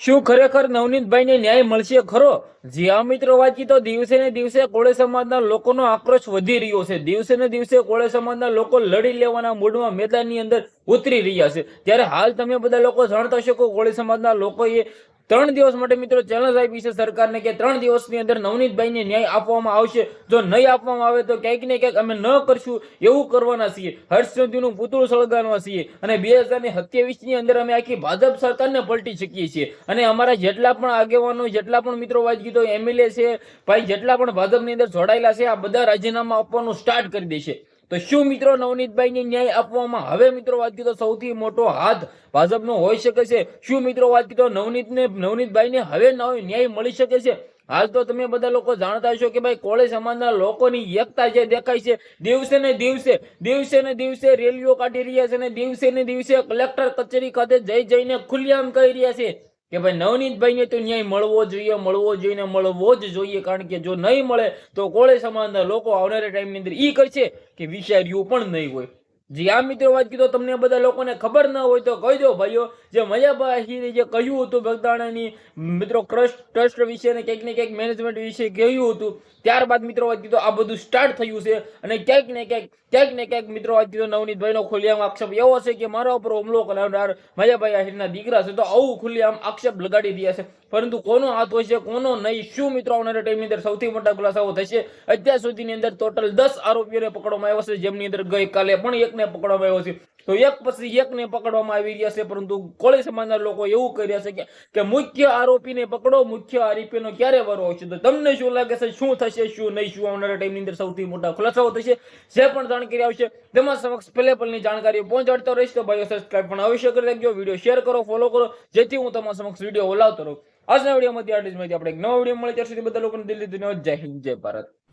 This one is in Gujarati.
શું ખરેખર નવનીતભાઈને ન્યાય મળશે ખરો? જ્યાં મિત્રો વાંચી તો દિવસે ને દિવસે કોળે સમાજના લોકોનો આક્રોશ વધી રહ્યો છે. દિવસે ને દિવસે કોળે સમાજના લોકો લડી લેવાના મૂડમાં મેદાનની અંદર ઉતરી રહ્યા છે. ત્યારે હાલ તમે બધા લોકો જાણતા હશો કે કોળી સમાજના લોકોએ ત્રણ દિવસ માટે મિત્રો ચેલેન્જ આપી છે સરકારને કે ત્રણ દિવસની અંદર નવનીતભાઈને ન્યાય આપવામાં આવશે. જો નહીં આપવામાં આવે તો ક્યાંક ને ક્યાંક અમે ન કરશું એવું કરવાના છીએ. હર્ષચંદ્રનું પૂતળું સળગાવવા છીએ. અને બે હજાર સત્યાવીસની અંદર અમે આખી ભાજપ સરકારને પલટી શકીએ છીએ. અને અમારા જેટલા પણ આગેવાનો, જેટલા પણ મિત્રો વાત કીધો એમએલએ છે, ભાઈ જેટલા પણ ભાજપની અંદર જોડાયેલા છે, આ બધા રાજીનામા આપવાનું સ્ટાર્ટ કરી દેશે તો શું મિત્રો નવનીતભાઈને ન્યાય આપવામાં હવે મિત્રો વાત કીધો સૌથી મોટો હાથ ભાજપનો હોઈ શકે છે. શું મિત્રો વાત કીધો નવનીતને નવનીતભાઈને હવે ન્યાય મળી શકે છે? હાલ તો તમે બધા લોકો જાણતા હશો કે ભાઈ કોળી સમાજના લોકોની એકતા જે દેખાય છે, દિવસે ને દિવસે દિવસે ને દિવસે રેલીઓ કાઢી રહ્યા છે ને દિવસે ને દિવસે કલેક્ટર કચેરી ખાતે જઈ જઈને ખુલ્લેઆમ કહી રહ્યા છે. કે ભાઈ નવનીતભાઈને તો ન્યાય મળવો જોઈએ મળવો જોઈએ મળવો જ જોઈએ. કારણ કે જો નહીં મળે તો કોળે સમાજના લોકો આવનારા ટાઈમની અંદર ઈ કરશે કે વિચાર્યું પણ નહીં હોય. જી આ મિત્રો વાત કીધો, તમને બધા લોકોને ખબર ન હોય તો કહી દો ભાઈઓ. જે મજાભાઈ જે કહ્યું હતું બગદાણાની, મિત્રો ટ્રસ્ટ ટ્રસ્ટ વિશે ને ક્યાંક ને ક્યાંક મેનેજમેન્ટ વિશે કહ્યું હતું. ત્યારબાદ મિત્રો વાત કીધો, આ બધું સ્ટાર્ટ થયું છે. અને ક્યાંક ને ક્યાંક ક્યાંક ને ક્યાંક મિત્રો વાત કીધો, નવનીતભાઈનો ખુલ્લેઆમ આક્ષેપ એવો છે કે મારા ઉપર હુમલો કરાવનાર મજાભાઈ આહિરના દીકરા છે, તો આવું ખુલ્લેઆમ આક્ષેપ લગાડી રહ્યા છે. પરંતુ કોનો હાથ હોય છે, કોનો નહીં, શું મિત્રો આવનારા ટાઈમની અંદર સૌથી મોટા ખુલાસાઓ થશે? અત્યાર સુધીની અંદર ટોટલ દસ આરોપીઓને પકડવામાં આવ્યા છે, જેમની અંદર ગઈકાલે પણ એકને પકડવામાં આવ્યો છે. તો એક પછી એકને પકડવામાં આવી રહ્યા છે, પરંતુ કોળી સમાજના લોકો એવું કહી રહ્યા છે કે મુખ્ય આરોપીને પકડો, મુખ્ય આરોપીનો ક્યારે વારો આવશે? તો તમને શું લાગે છે, શું થશે, શું નહીં, શું આવનારા ટાઈમની અંદર સૌથી મોટા ખુલાસાઓ થશે? જે પણ જાણકારી આવશે, તેમાં સમક્ષ પહેલે પલની જાણકારી પહોંચાડતો રહીશ. તો ભાઈઓ સબસ્ક્રાઈબ પણ અવશ્ય કરી રાખજો, વીડિયો શેર કરો ફોલો કરો, જેથી હું તમારા સમક્ષ વીડિયો લાવતો રહું. આજના વિડીયોમાંથી આટલી જ માહિતી આપણે એક નવો વીડિયો મળી સુધી બધા લોકોને દિલ્હી ધન્યવાદ જય હિન્દ, જય ભારત.